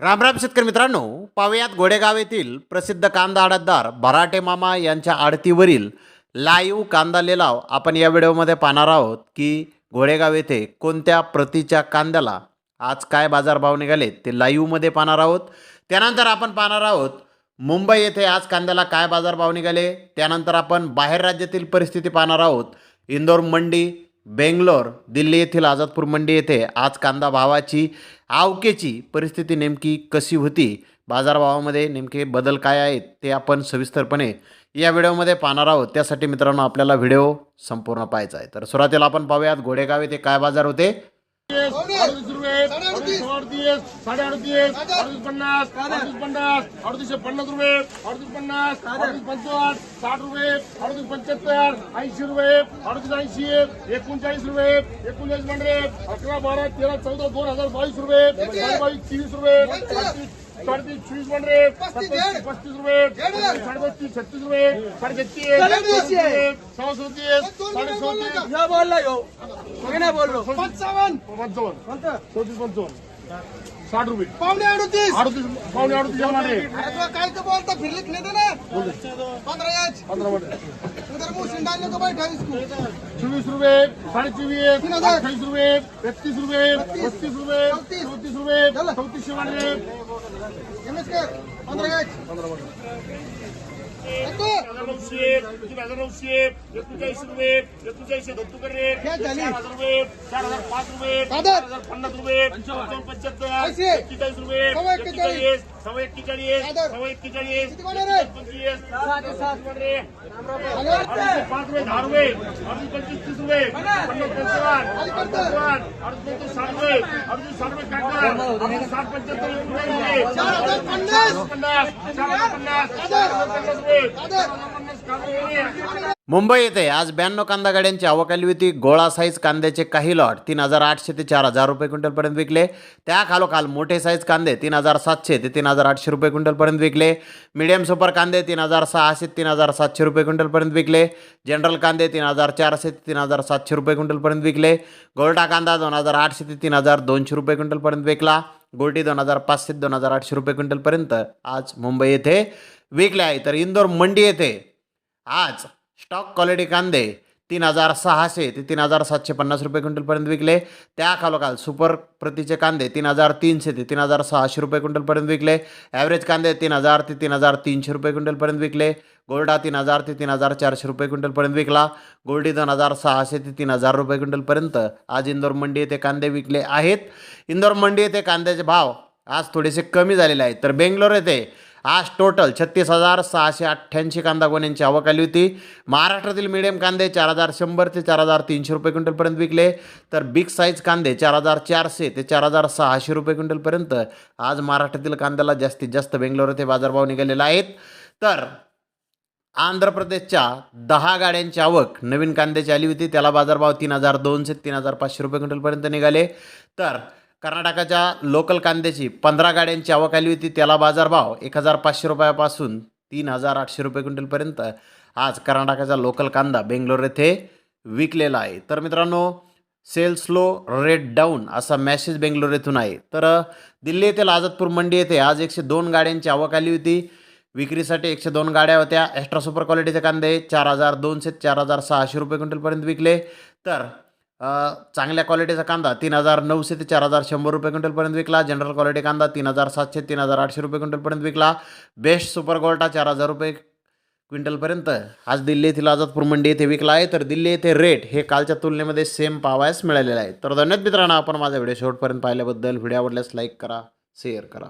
रामराम शेतकरी मित्रांनो पावयात घोडेगाव येथील प्रसिद्ध कांदा आडतदार भराटे मामा यांच्या आडतीवरील लाईव्ह कांदा लिलाव आपण या व्हिडिओमध्ये पाहणार आहोत की घोडेगाव येथे कोणत्या प्रतीच्या कांद्याला आज काय बाजारभाव निघाले ते लाईव्हमध्ये पाहणार आहोत. त्यानंतर आपण पाहणार आहोत मुंबई येथे आज कांद्याला काय बाजारभाव निघाले. त्यानंतर आपण बाहेर राज्यातील परिस्थिती पाहणार आहोत. इंदोर मंडी बेंगलोर दिल्ली येथील आझादपूर मंडी येथे आज कांदा भावाची आवकेची परिस्थिती नेमकी कशी होती? बाजारभावामध्ये नेमके बदल काय आहेत ते आपण सविस्तरपणे या व्हिडिओमध्ये पाहणार आहोत. त्यासाठी मित्रांनो आपल्याला व्हिडिओ संपूर्ण पाहायचा आहे. तर सुरुवातीला आपण पाहूयात घोडेगाव येथे काय बाजार होते? अडतीस रुपये अडतीस अडतीस साडे अडतीस अडतीस पन्नास अडतीस पन्नास अडतीसशे पन्नास रुपये अडतीस पन्नास अडतीस पंचावन्न साठ रुपये अडतीस पंच्याहत्तर ऐंशी रुपये अडतीस ऐंशी एकोणचाळीस रुपये एकोणचाळीस म्हणजे अकरा बारा तेरा चौदा दोन हजार बावीस रुपये साडे बावीस तीस रुपये साडेतीस चोवीस म्हणजे पस्तीस रुपये साडेपस्तीस छत्तीस रुपये साडे छत्तीस सव्वा सदतीस साडे सदतीस या बोलला नाही बोललो. पंचावन्न. पंचावन्न. चौतीस पंचावन्न. साठ रुपये. पावणे अडतीस. अडतीस पावणे अडतीस काय तर बोलता फिरलीच नाही ना. पंधरा को चोवीस रुपये साडे चोवीस तीन हजार. अठ्ठावीस रुपये बत्तीस. पस्तीस रुपये चौतीस. चौतीस रुपये झालं. चौतीसशे म्हणजे एमएस कर पंधरा याच नको. हजार नऊशे तीन हजार नऊशे एकोणचाळीस रुपये एकोणचाळीसशे दत्तू करे क्या झाली? चार हजार रुपये चार हजार पाच रुपये. चार हजार पन्नास रुपये पंचावन्न पंच्याहत्तर. एक्केचाळीस रुपये एक्केचाळीस. सव्वा एक्केचाळीस. सव्वा एक्केचाळीस? पंचवीस. पाच रुपये दहा रुपये. अडीच पंचवीस तीस रुपये. पन्नास पंचावन्न अडीच पंचवीस साठ रुपये. अडीच साठ रुपये. अडीच साठ पंच्याहत्तर पन्नास. पन्नास. पन्नास. पन्नास रुपये. मुंबई येथे आज ब्याण्णव कांदा गाड्यांची आवकाली होती. गोळा साईज कांद्याचे काही लॉट तीन हजार आठशे ते चार हजार रुपये क्विंटलपर्यंत विकले. त्या खालोखाल मोठे साईज कांदे तीन हजार सातशे ते तीन हजार आठशे रुपये क्विंटलपर्यंत विकले. मिडियम सुपर कांदे तीन हजार सहाशे तीन हजार सातशे रुपये क्विंटलपर्यंत विकले. जनरल कांदे तीन हजार चारशे ते तीन हजार सातशे रुपये क्विंटलपर्यंत विकले. गोल्टा कांदा दोन हजार आठशे ते तीन हजार दोनशे रुपये क्विंटलपर्यंत विकला. गोल्टी दोन हजार पाचशे ते दोन हजार आठशे रुपये क्विंटलपर्यंत आज मुंबई येथे विकले आहे. तर इंदोर मंडी येथे आज स्टॉक क्वालिटी कांदे तीन हजार सहाशे ते तीन हजार सातशे पन्नास रुपये क्विंटलपर्यंत विकले. त्या खालोखाल सुपर प्रतीचे कांदे तीन हजार तीनशे ते तीन हजार सहाशे रुपये क्विंटलपर्यंत विकले. ॲव्हरेज कांदे तीन हजार ते तीन हजार तीनशे रुपये क्विंटलपर्यंत विकले. गोल्डा तीन हजार ते तीन हजार चारशे रुपये क्विंटलपर्यंत विकला. गोल्डी दोन हजार सहाशे ते तीन हजार रुपये क्विंटलपर्यंत आज इंदोर मंडी येथे कांदे विकले आहेत. इंदोर मंडी येथे कांद्याचे भाव आज थोडेसे कमी झालेले आहेत. तर बेंगलोर येथे आज टोटल छत्तीस हजार सहाशे अठ्ठ्याऐंशी कांदा गोण्यांची आवक आली होती. महाराष्ट्रातील मिडियम कांदे चार हजार शंभर ते चार हजार तीनशे रुपये क्विंटलपर्यंत विकले. तर बिग साईज कांदे चार हजार चारशे ते चार हजार सहाशे रुपये क्विंटलपर्यंत आज महाराष्ट्रातील कांद्याला जास्तीत जास्त बेंगलोर येथे बाजारभाव निघालेला आहेत. तर आंध्र प्रदेशच्या दहा गाड्यांची आवक नवीन कांद्याची आली होती. त्याला बाजारभाव तीन हजार दोनशे तीन हजार पाचशे रुपये क्विंटलपर्यंत निघाले. तर कर्नाटकाच्या लोकल कांद्याची पंधरा गाड्यांची आवक आली होती त्याला बाजारभाव एक हजार पाचशे रुपयापासून तीन हजार आठशे रुपये क्विंटलपर्यंत आज कर्नाटकाचा लोकल कांदा बेंगलोर येथे विकलेला आहे. तर मित्रांनो सेल स्लो रेट डाऊन असा मॅसेज बेंगलोर येथून आहे. तर दिल्ली येथील आझादपूर मंडी येथे आज एकशे दोन गाड्यांची आवक आली होती. विक्रीसाठी एकशे दोन गाड्या होत्या. एक्स्ट्रा सुपर क्वालिटीचे कांदे चार हजार दोनशे चार हजार सहाशे रुपये क्विंटलपर्यंत विकले. तर चांगल्या क्वालिटीचा कांदा तीन हजार नऊशे ते चार हजार शंभर रुपये क्विंटलपर्यंत विकला. जनरल क्वालिटी कांदा तीन हजार सातशे तीन हजार आठशे रुपये क्विंटलपर्यंत विकला. बेस्ट सुपर गोल्टा चार हजार रुपये क्विंटलपर्यंत. आज दिल्ली येथील आझादपूर मंडी येथे विकला आहे. तर दिल्ली येथे रेट हे कालच्या तुलनेमध्ये सेम पाहावयास मिळालेलं आहे. तर धन्यवाद मित्रांनो आपण माझा व्हिडिओ शेवटपर्यंत पाहिल्याबद्दल. व्हिडिओ आवडल्यास लाईक करा शेअर करा.